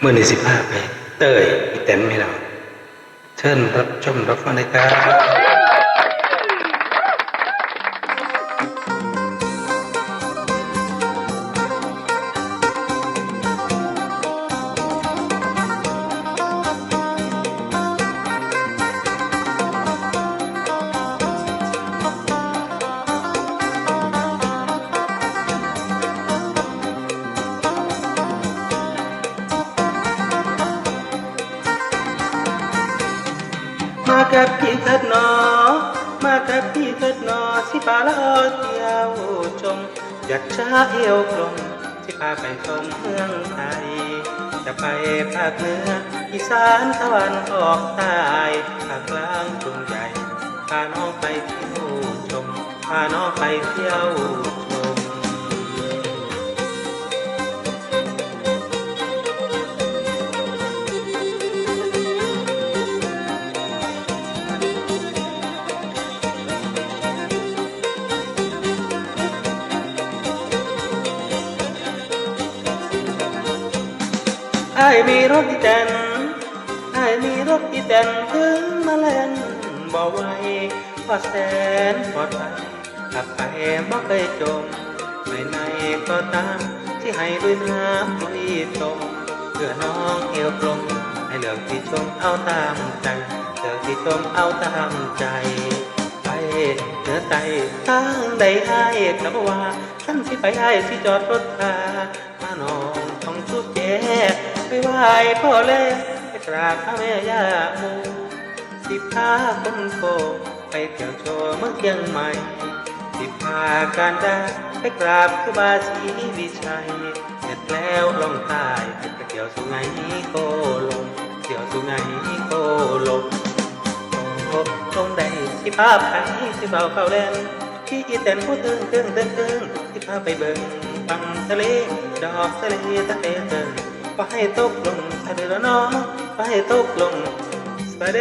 เมื่อในสิบห้าไป เตยอีแตนไม่เราเชิญรับชมรับฟังได้ครับ มากับพี่เถิดหนอ มากับพี่เถิดหนอสิพาละออเที่ยวชม อยากช้าเอวกลมสิพาไปชมเมืองไทย จะไปภาคเหนืออีสานตะวันออกใต้ภาคกลางกรุงใหญ่พาน้องไปเที่ยวชมพาน้องไปเที่ยว ไอ้มีรถอีแตนไอ้มีรถอีแตนถึงมาแล่นบ่ไวพอแสนปลอดภัยขับไปบ่เคยจมไปไหนก็ตามที่ให้ด้วยน้ำลุยตมเพื่อน้องเอวกลมให้เลือกที่ชมเอาตามใจเลือกที่ชมเอาตามใจไปเหนือไตทางใดให้กับว่าท่านสิไปให้สิจอดรถทามาน้องต้องชุดแย่ ไปไหว้พ่อแล่ไปกราบพระแม่ย่าโมสิพาคนโกไปเที่ยวโชว์เมืองเชียงใหม่ สิพาการดาไปกราบครูบาศีวิชัย เสร็จแล้วลงใต้ไปเที่ยวสุไงโกลงเที่ยวสุไงโกลงโอ้ตรงใดสิพาไปสิเบาเข้าแลนที่อีแตนผู้ตึงตึงตึงตึงสิพาไปเบิ่งฟังทะเลดอกทะเลตะเตเติง ก็ให้ตกลงทะเลละน้องก็ให้ตกลงสะเด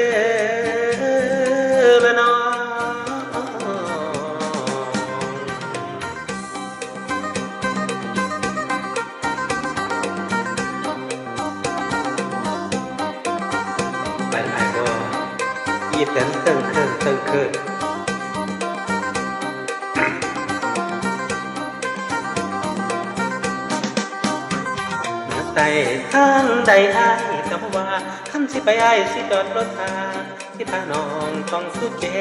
ละน้องไปไหนบ่อีแตนตึงเครื่องตึงเครื่อง แต่ทางใดอ้ายก็บ่ว่าท่านสิไปอ้ายสิจอดรถทาที่พาน้องต้องสุดแก่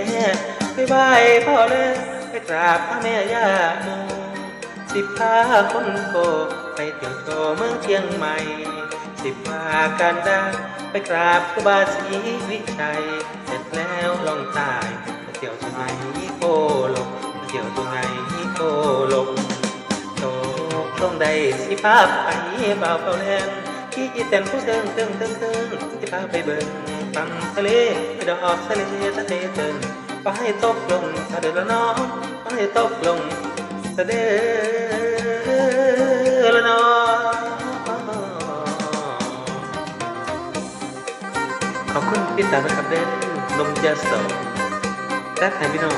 ไปไหว้พ่อเลยไปกราบพระแม่ย่าโมสิพาคนโกไปเที่ยวโชว์เมืองเชียงใหม่ สิพากันดาไปกราบครูบาศรีวิชัย เสร็จแล้วลองตายไปเที่ยวสุไหงโกลกไปเที่ยวสุไหงโกลก สิพาไปบ่าวเขาแลนที่อีแตนผู้เติงเติงเติงเติงสิพาไปเบิ่งฟังทะเลไปดอกทะเลทะเลเติงก็ให้ตกลงสะเดือละน้องก็ให้ตกลงสะเดือละน้องขอบคุณที่ตานะครับเด้อนมยาโสแซ่บไหนพี่น้อง